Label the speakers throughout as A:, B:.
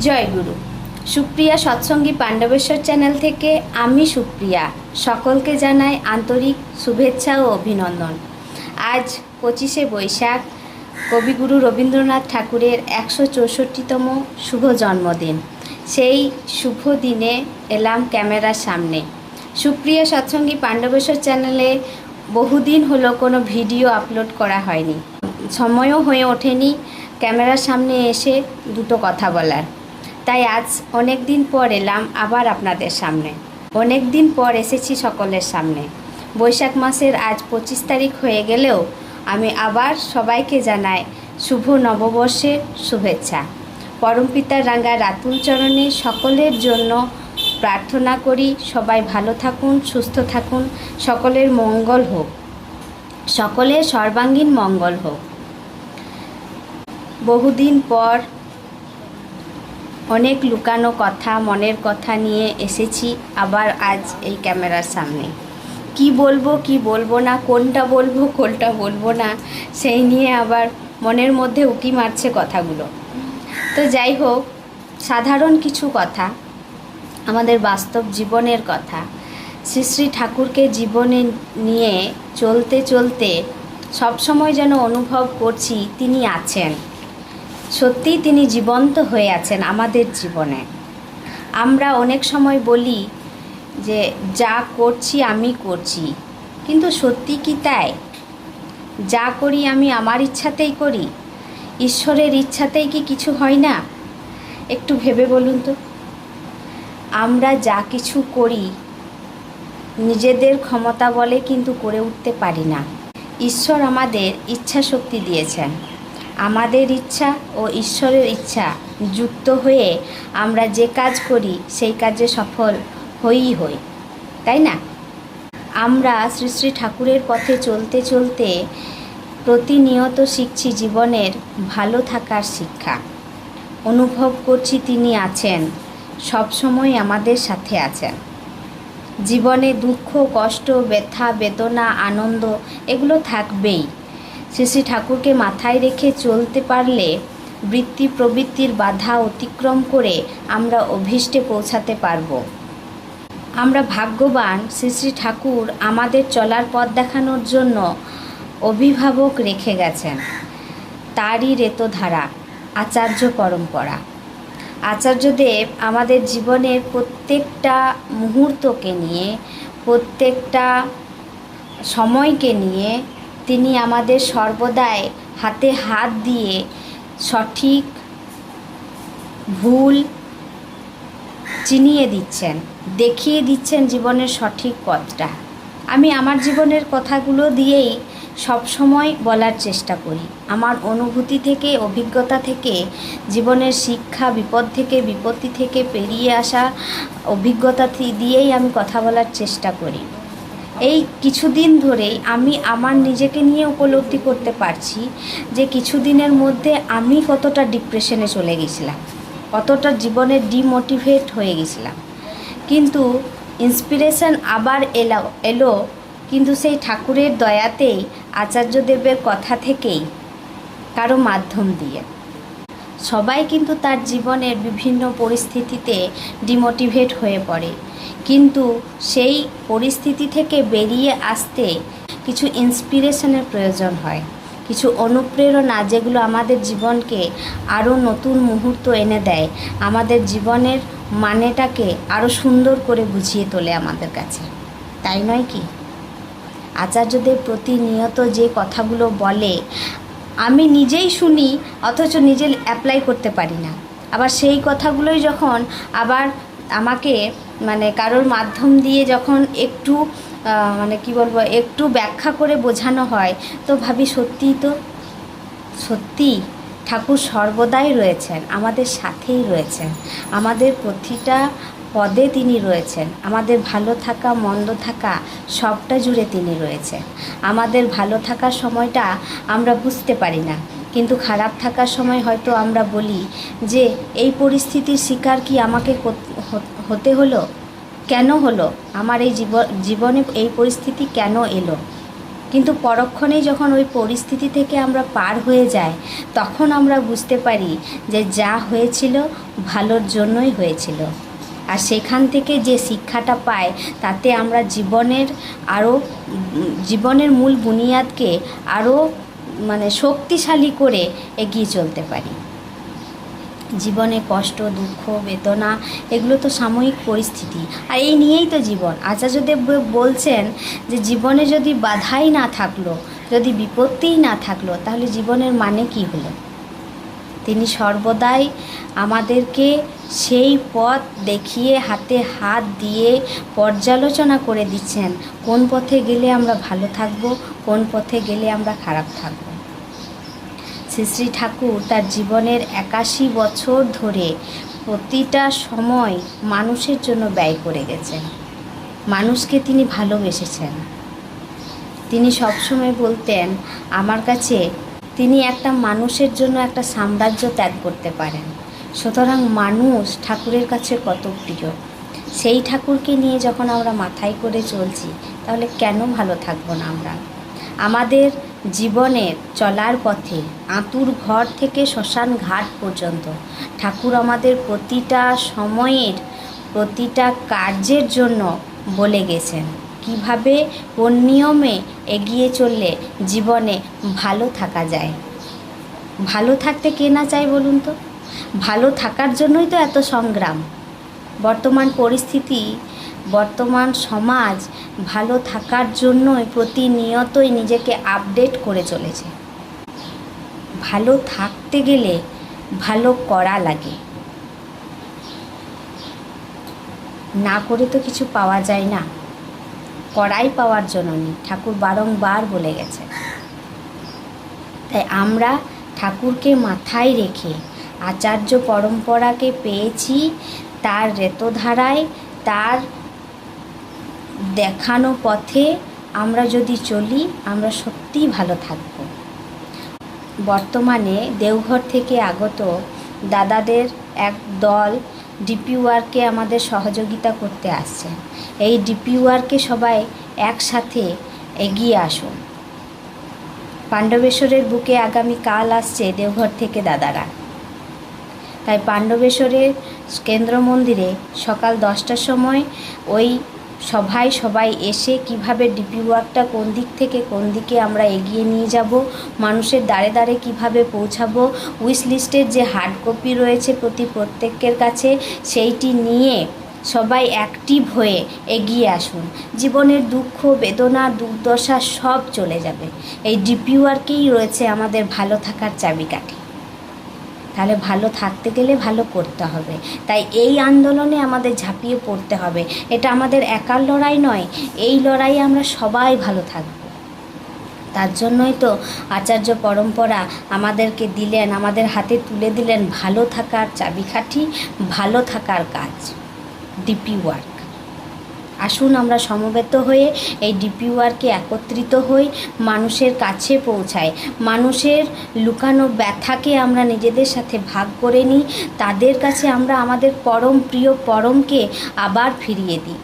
A: জয় গুরু। Supriya সৎসঙ্গী Pandabeswar channel থেকে আমি সুপ্রিয়া। সকলকে জানাই আন্তরিক শুভেচ্ছা ও অভিনন্দন। আজ পঁচিশে বৈশাখ, কবিগুরু রবীন্দ্রনাথ ঠাকুরের একশো চৌষট্টিতম শুভ জন্মদিন। সেই শুভ দিনে এলাম ক্যামেরার সামনে। সুপ্রিয়া সৎসঙ্গী পাণ্ডবেশ্বর চ্যানেলে বহুদিন হলো কোনো ভিডিও আপলোড করা হয়নি। সময়ও হয়ে ওঠেনি। ক্যামেরার সামনে এসে দুটো কথা বলার। তাই আজ অনেক দিন পর এলাম আবার আপনাদের সামনে। অনেক দিন পর এসেছি সকলের সামনে। বৈশাখ মাসের আজ পঁচিশ তারিখ হয়ে গেলেও আমি আবার সবাইকে জানাই শুভ নববর্ষের শুভেচ্ছা। পরমপিতার রাঙ্গা রাতুল চরণে সকলের জন্য প্রার্থনা করি, সবাই ভালো থাকুন, সুস্থ থাকুন, সকলের মঙ্গল হোক। সকলের সর্বাঙ্গীন মঙ্গল হোক। বহুদিন পর অনেক লুকানো কথা, মনের কথা নিয়ে এসেছি আবার আজ এই ক্যামেরার সামনে। কি বলব কি বলব না, কোনটা বলব কোনটা বলব না, সেই নিয়ে আবার মনের মধ্যে উকি মারছে কথাগুলো। তো যাই হোক, সাধারণ কিছু কথা, আমাদের বাস্তব জীবনের কথা। শ্রী শ্রী ঠাকুরকে জীবনে নিয়ে চলতে চলতে সবসময় যেন অনুভব করছি, তিনি আছেন। সত্যিই তিনি জীবন্ত হয়ে আছেন আমাদের জীবনে। আমরা অনেক সময় বলি যে, যা করছি আমি করছি। কিন্তু সত্যি কি তাই? যা করি আমি আমার ইচ্ছাতেই করি? ঈশ্বরের ইচ্ছাতেই কি কিছু হয় না? একটু ভেবে বলুন তো। আমরা যা কিছু করি, নিজেদের ক্ষমতা বলে কিন্তু করে উঠতে পারি না। ঈশ্বর আমাদের ইচ্ছা শক্তি দিয়েছেন। আমাদের ইচ্ছা ও ঈশ্বরের ইচ্ছা যুক্ত হয়ে আমরা যে কাজ করি, সেই কাজে সফল হইই হই, তাই না? আমরা শ্রী শ্রী ঠাকুরের পথে চলতে চলতে প্রতিনিয়ত শিখছি জীবনের ভালো থাকার শিক্ষা। অনুভব করছি তিনি আছেন সবসময় আমাদের সাথে আছেন। জীবনে দুঃখ, কষ্ট, ব্যথা, বেদনা, আনন্দ, এগুলো থাকবেই। শ্রী ঠাকুরকে মাথায় রেখে চলতে পারলে বৃত্তি প্রবৃত্তির বাধা অতিক্রম করে আমরা অভীষ্টে পৌঁছাতে পারব। আমরা ভাগ্যবান শ্রী শ্রী ঠাকুর আমাদের চলার পথ দেখানোর জন্য অভিভাবক রেখে গেছেন। তারই রেতধারা, আচার্য পরম্পরা। আচার্যদেব আমাদের জীবনের প্রত্যেকটা মুহূর্তকে নিয়ে, প্রত্যেকটা সময়কে নিয়ে তিনি আমাদের সর্বদাই হাতে হাত দিয়ে সঠিক ভুল চিনিয়ে দিচ্ছেন, দেখিয়ে দিচ্ছেন জীবনের সঠিক পথটা। আমি আমার জীবনের কথাগুলো দিয়েই সবসময় বলার চেষ্টা করি। আমার অনুভূতি থেকে, অভিজ্ঞতা থেকে, জীবনের শিক্ষা, বিপদ থেকে, বিপত্তি থেকে পেরিয়ে আসা অভিজ্ঞতা দিয়েই আমি কথা বলার চেষ্টা করি। এই কিছুদিন ধরেই আমি আমার নিজেকে নিয়ে উপলব্ধি করতে পারছি যে কিছুদিনের মধ্যে আমি কতটা ডিপ্রেশনে চলে গেছিলাম, কতটা জীবনে ডিমোটিভেট হয়ে গেছিলাম। কিন্তু ইন্সপিরেশন আবার এলো এলো, কিন্তু সেই ঠাকুরের দয়াতেই আচার্যদেবের কথা থেকেই কারও মাধ্যম দিয়ে। সবাই কিন্তু তার জীবনের বিভিন্ন পরিস্থিতিতে ডিমোটিভেট হয়ে পড়ে। কিন্তু সেই পরিস্থিতি থেকে বেরিয়ে আসতে কিছু ইন্সপিরেশনের প্রয়োজন হয়। কিছু অনুপ্রেরণা যেগুলো আমাদের জীবনকে আরও নতুন মুহূর্ত এনে দেয়। আমাদের জীবনের মানেটাকে আরও সুন্দর করে বুঝিয়ে তোলে আমাদের কাছে। তাই নয় কি? আচার্যদের প্রতিনিয়ত যে কথাগুলো বলে আমি নিজেই শুনি, অথচ নিজে অ্যাপ্লাই করতে পারি না। আবার সেই কথাগুলোই যখন আবার আমাকে মানে কারোর মাধ্যম দিয়ে যখন একটু মানে কি বলব, একটু ব্যাখ্যা করে বোঝানো হয়, তো ভাবি সত্যিই তো সত্যি ঠাকুর সর্বদাই রয়েছেন, আমাদের সাথেই রয়েছেন। আমাদের প্রতিটা পদে তিনি রয়েছেন। আমাদের ভালো থাকা, মন্দ থাকা, সবটা জুড়ে তিনি রয়েছেন। আমাদের ভালো থাকার সময়টা আমরা বুঝতে পারি না। কিন্তু খারাপ থাকার সময় হয়তো আমরা বলি যে, এই পরিস্থিতির শিকার কি আমাকে হতে হলো? কেন হলো? আমার এই জীব, জীবনে এই পরিস্থিতি কেন এলো? কিন্তু পরক্ষণেই যখন ওই পরিস্থিতি থেকে আমরা পার হয়ে যাই, তখন আমরা বুঝতে পারি যে, যা হয়েছিল ভালোর জন্যই হয়েছিল। আর সেখান থেকে যে শিক্ষাটা পাই তাতে আমরা জীবনের আরও জীবনের মূল বুনিয়াদকে আরও মানে শক্তিশালী করে এগিয়ে চলতে পারি। জীবনে কষ্ট, দুঃখ, বেদনা, এগুলো তো সাময়িক পরিস্থিতি। আর এই নিয়েই তো জীবন। আচার্যদেব বলছেন যে জীবনে যদি বাধাই না থাকল, যদি বিপত্তিই না থাকল, তাহলে জীবনের মানে কি হলো? তিনি সর্বদাই আমাদেরকে সেই পথ দেখিয়ে হাতে হাত দিয়ে পর্যালোচনা করে দিচ্ছেন। কোন পথে গেলে আমরা ভালো থাকব, কোন পথে গেলে আমরা খারাপ থাকব? শ্রী শ্রী ঠাকুর তার জীবনের একাশি বছর ধরে প্রতিটা সময় মানুষের জন্য ব্যয় করে গেছেন। মানুষকে তিনি ভালোবেসেছেন। তিনি সবসময় বলতেন, আমার কাছে তিনি একটা মানুষের জন্য একটা সাম্রাজ্য ত্যাগ করতে পারেন। সুতরাং মানুষ ঠাকুরের কাছে কত প্রিয়। সেই ঠাকুরকে নিয়ে যখন আমরা মাথায় করে চলছি, তাহলে কেন ভালো থাকব না আমরা? আমাদের জীবনের চলার পথে, আঁতুর ঘর থেকে শ্মশান ঘাট পর্যন্ত, ঠাকুর আমাদের প্রতিটা সময়ের, প্রতিটা কার্যের জন্য বলে গেছেন। কীভাবে কোন নিয়মে এগিয়ে চললে জীবনে ভালো থাকা যায়। ভালো থাকতে কে না চায় বলুন তো? ভালো থাকার জন্যই তো এত সংগ্রাম। বর্তমান পরিস্থিতি, বর্তমান সমাজ ভালো থাকার জন্যই প্রতিনিয়তই নিজেকে আপডেট করে চলেছে। ভালো থাকতে গেলে ভালো করা লাগে। না করে তো কিছু পাওয়া যায় না। করাই পাওয়ার জন্য ঠাকুর বারংবার বলে গেছে। তাই আমরা ঠাকুরকে মাথায় রেখে আচার্য পরম্পরাকে পেয়েছি, তার রেতধারায়, তার দেখানো পথে আমরা যদি চলি, আমরা সত্যিই ভালো থাকব। বর্তমানে দেওঘর থেকে আগত দাদাদের এক দল ডিপি ওয়ার্কে আমাদের সহযোগিতা করতে আসছেন এই ডিপি ওয়ার্কে সবাই একসাথে এগিয়ে আসুন। পাণ্ডবেশ্বরের বুকে আগামী কাল আসছে দেওঘর থেকে দাদারা। তাই পাণ্ডবেশ্বরের কেন্দ্র মন্দিরে সকাল দশটার সময় ওই সভায় সবাই এসে কীভাবে ডিপি ওয়ার্কটা কোন দিক থেকে কোন দিকে আমরা এগিয়ে নিয়ে যাব, মানুষের দ্বারে দ্বারে কীভাবে পৌঁছাবো উইশ লিস্টের যে হার্ড কপি রয়েছে প্রতি প্রত্যেকের কাছে, সেইটি নিয়ে সবাই অ্যাক্টিভ হয়ে এগিয়ে আসুন। জীবনের দুঃখ, বেদনা, দুর্দশা সব চলে যাবে। এই ডিপি ওয়ার্কেই রয়েছে আমাদের ভালো থাকার চাবিকাঠি। তাহলে ভালো থাকতে গেলে ভালো করতে হবে। তাই এই আন্দোলনে আমাদের ঝাঁপিয়ে পড়তে হবে। এটা আমাদের একার লড়াই নয়, এই লড়াইয়ে আমরা সবাই ভালো থাকব। তার জন্যই তো আচার্য পরম্পরা আমাদেরকে দিলেন, আমাদের হাতে তুলে দিলেন ভালো থাকার চাবিকাঠি, ভালো থাকার কাজ। ডিপি ওয়ার্ক আসুন আমরা সমবেত হয়ে এই ডিপি ওয়ার্কে একত্রিত হই, মানুষের কাছে পৌঁছাই। মানুষের লুকানো ব্যথাকে আমরা নিজেদের সাথে ভাগ করে নিই। তাদের কাছে আমরা আমাদের পরম প্রিয় পরমকে আবার ফিরিয়ে দিই।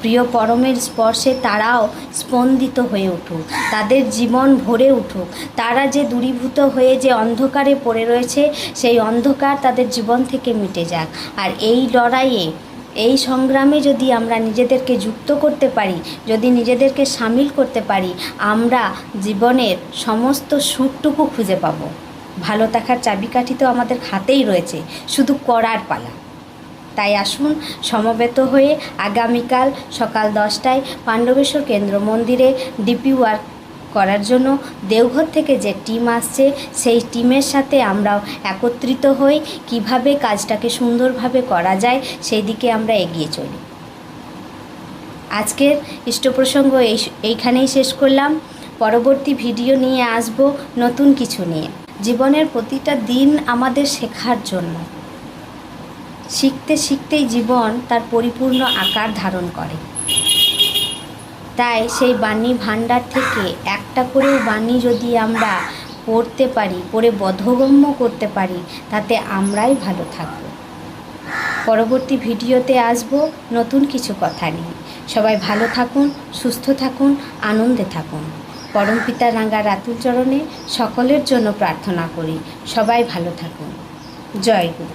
A: প্রিয় পরমের স্পর্শে তারাও স্পন্দিত হয়ে উঠুক, তাদের জীবন ভরে উঠুক। তারা যে দূরীভূত হয়ে যে অন্ধকারে পড়ে রয়েছে, সেই অন্ধকার তাদের জীবন থেকে মিটে যাক। আর এই লড়াইয়ে এই সংগ্রামে যদি আমরা নিজেদেরকে যুক্ত করতে পারি, যদি নিজেদেরকে সামিল করতে পারি, আমরা জীবনের সমস্ত সুখটুকু খুঁজে পাবো। ভালো থাকার চাবিকাঠি তো আমাদের হাতেই রয়েছে, শুধু করার পালা। তাই আসুন, সমবেত হয়ে আগামীকাল সকাল দশটায় পাণ্ডবেশ্বর কেন্দ্র মন্দিরে ডিপি ওয়ার্ক করার জন্য দেওঘর থেকে যে টিম আসছে, সেই টিমের সাথে আমরাও একত্রিত হই কীভাবে কাজটাকে সুন্দরভাবে করা যায়, সেই দিকে আমরা এগিয়ে চলি। আজকের ইষ্টপ্রসঙ্গ এই এইখানেই শেষ করলাম। পরবর্তী ভিডিও নিয়ে আসব নতুন কিছু নিয়ে। জীবনের প্রতিটা দিন আমাদের শেখার জন্য। শিখতে শিখতেই জীবন তার পরিপূর্ণ আকার ধারণ করে। তাই সেই বাণী ভাণ্ডার থেকে একটা করেও বাণী যদি আমরা পড়তে পারি, পড়ে বোধগম্য করতে পারি, তাতে আমরাই ভালো থাকব। পরবর্তী ভিডিওতে আসব নতুন কিছু কথা নিয়ে। সবাই ভালো থাকুন, সুস্থ থাকুন, আনন্দে থাকুন। পরমপিতা রাঙ্গা রাতুল চরণে সকলের জন্য প্রার্থনা করি, সবাই ভালো থাকুন। জয় গুরু।